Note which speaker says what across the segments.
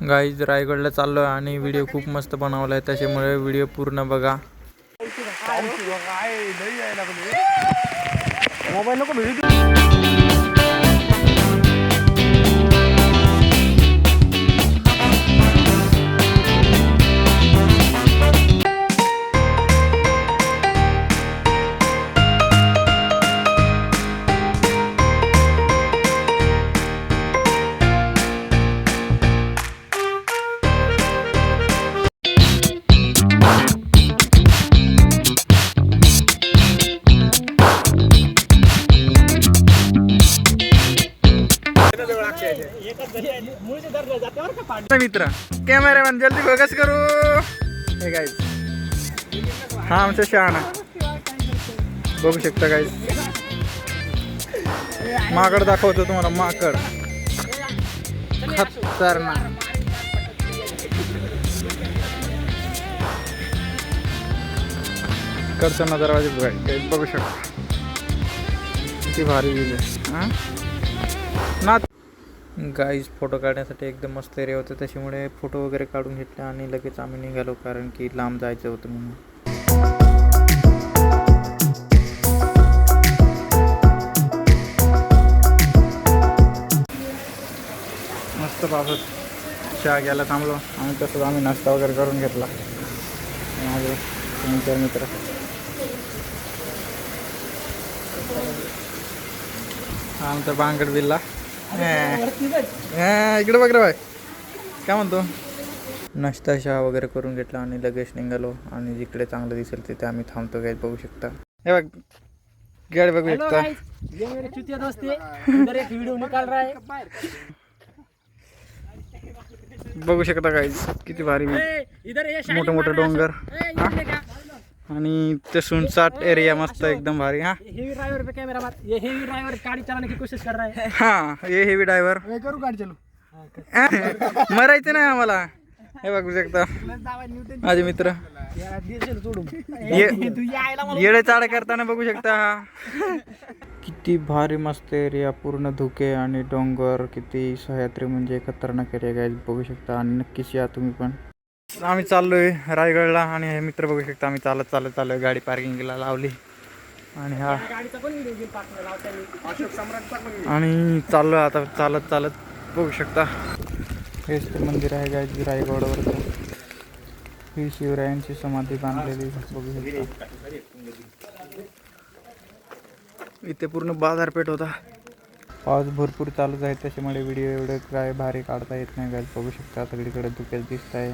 Speaker 1: Guys रायगडला चाललो आहे आणि व्हिडिओ खूप मस्त बनवला आहे त्याच्यामुळे व्हिडिओ पूर्ण बघा.
Speaker 2: मोबाईल
Speaker 1: मित्र कॅमेरामॅन जल्दी फोकस करू. हे गाईज हा आमचा शहाणा. बघू शकता गाईज माकड दाखवतो तुम्हाला माकड. खतरनाक. कडचा नजर वाजत बघू शकता. किती भारी हा? ना गाईज फोटो काढण्यासाठी एकदम मस्त एरिया होतं. त्याच्यामुळे फोटो वगैरे काढून घेतले आणि लगेच आम्ही निघालो कारण की लांब जायचं होतं म्हणून. मस्त पावसात चहा घ्यायला थांबलो. आणि तसंच आम्ही नाश्ता वगैरे करून घेतला. माझे तुमच्या मित्र. आमचा बांगड बिल्ला हा, इकडे बघ रे बाय काय म्हणतो? नाश्ता चहा वगैरे करून घेतला आणि लगेच निघालो आणि जिकडे चांगलं दिसेल तिथे आम्ही थांबतो काय बघू शकता. हे बघ गाडी बघू शकता.
Speaker 2: ये मेरे चुतिया दोस्त. इधर एक वीडियो निकाल रहा
Speaker 1: बघू शकता काय किती भारी मोठे मोठे डोंगर? आणि ते सुनसाट एरिया मस्त एकदम भारी हा.
Speaker 2: हेवी ड्राइवर पे कैमरा मार ये हेवी ड्राइवर गाड़ी चलाने की कोशिश कर रहा है
Speaker 1: हा ये हेवी ड्रायव्हर
Speaker 2: मैं करूँ गाड़ी चलू.
Speaker 1: मरायचं नाही आम्हाला. हे बघू शकता. माझे मित्र.
Speaker 2: सोडून.
Speaker 1: ये-
Speaker 2: तू यायला मला
Speaker 1: येडे चाड करताना बघू शकता हा. किती भारी मस्त एरिया पूर्ण धुके आणि डोंगर. किती सह्याद्री म्हणजे खतरनाक एरिया काय बघू शकता. आणि नक्कीच या तुम्ही पण. आम्ही चाललोय रायगडला आणि हे मित्र बघू शकता आम्ही चालत चालत चाललोय गाडी पार्किंगला लावली. आणि हा. आणि चाललोय आता चालत चालत बघू शकता. हेच ते मंदिर आहे गाय रायगडावर ही शिवरायांची समाधी बांधलेली बघू शकता. इथे पूर्ण बाजारपेठ होता. पाऊस भरपूर चालूच आहे त्याच्यामुळे व्हिडिओ एवढं काय भारी काढता येत नाही गाय बघू शकता सगळीकडे धुक्यात दिसत आहे.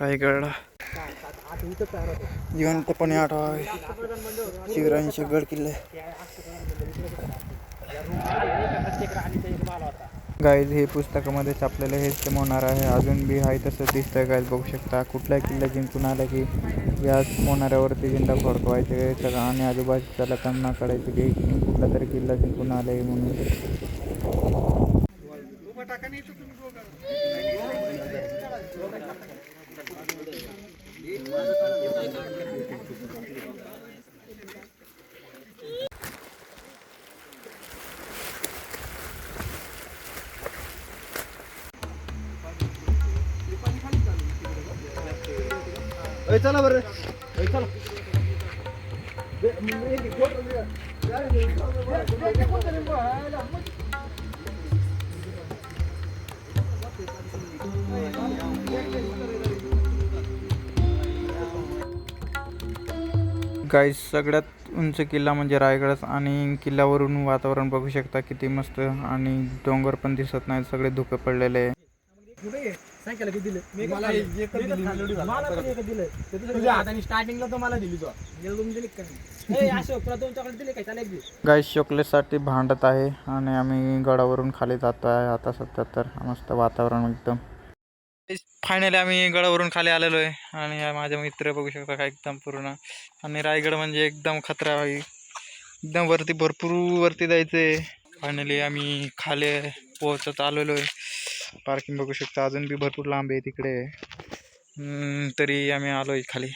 Speaker 1: रायगडला जिवंतपणे आठवावे शिवरायांचे गड किल्ले. गाईज हे पुस्तकामध्ये छापलेलं हेच ते होणार आहे. अजून बी आहे तसं दिसतंय. गाईज बघू शकता. कुठला किल्ला जिंकून आला की याच मोनाऱ्यावरती झेंडा फडकवायचे सगळं आणि आजूबाजूच्या लोकांना कळायचं की कुठला तरी किल्ला जिंकून आला आहे म्हणून.
Speaker 2: चला बरं. चला.
Speaker 1: गाईस सगळ्यात उंच किल्ला म्हणजे रायगडच आणि किल्ल्यावरून वातावरण बघू शकता किती मस्त आणि डोंगर पण दिसत नाही सगळे धुके पडलेले. आहे
Speaker 2: सायकल किती दिलं. मी मला एकच दिली मला पण एकच दिलं. तुझ्या हाताने स्टार्टिंगला तर मला दिली तू. तुम्ही दिली का नाही? ए, अशोक तुला तुमच्याकडे दिले काय त्याला एक दिवस
Speaker 1: गाईज चॉकलेटसाठी भांडत आहे आणि आम्ही गडावरून खाली जातो आहे. आता सध्या तर मस्त वातावरण एकदम. फायनली आम्ही गडावरून खाली आलेलो आहे. आणि हा माझे मित्र बघू शकता का एकदम पूर्ण. आणि रायगड म्हणजे एकदम खतरा आहे. एकदम वरती भरपूर वरती जायचं आहे फायनली आम्ही खाली पोहोचत आलेलो आहे. पार्किंग बघू शकता. अजून बी भरपूर लांब आहे तिकडे. तरी आम्ही आलो आहे खाली.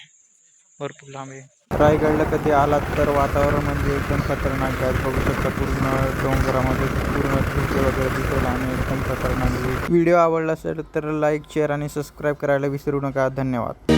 Speaker 1: भरपूर लांब आहे. रायगडला कधी आलात तर वातावरण म्हणजे एकदम खतरनाक आहे. बघू शकता पूर्ण डोंगरामध्ये पूर्ण धुके वगैरे दिसेल आणि एकदम खतरनाक व्हिडिओ आवडला असेल तर लाईक शेअर आणि सबस्क्राईब करायला विसरू नका. धन्यवाद.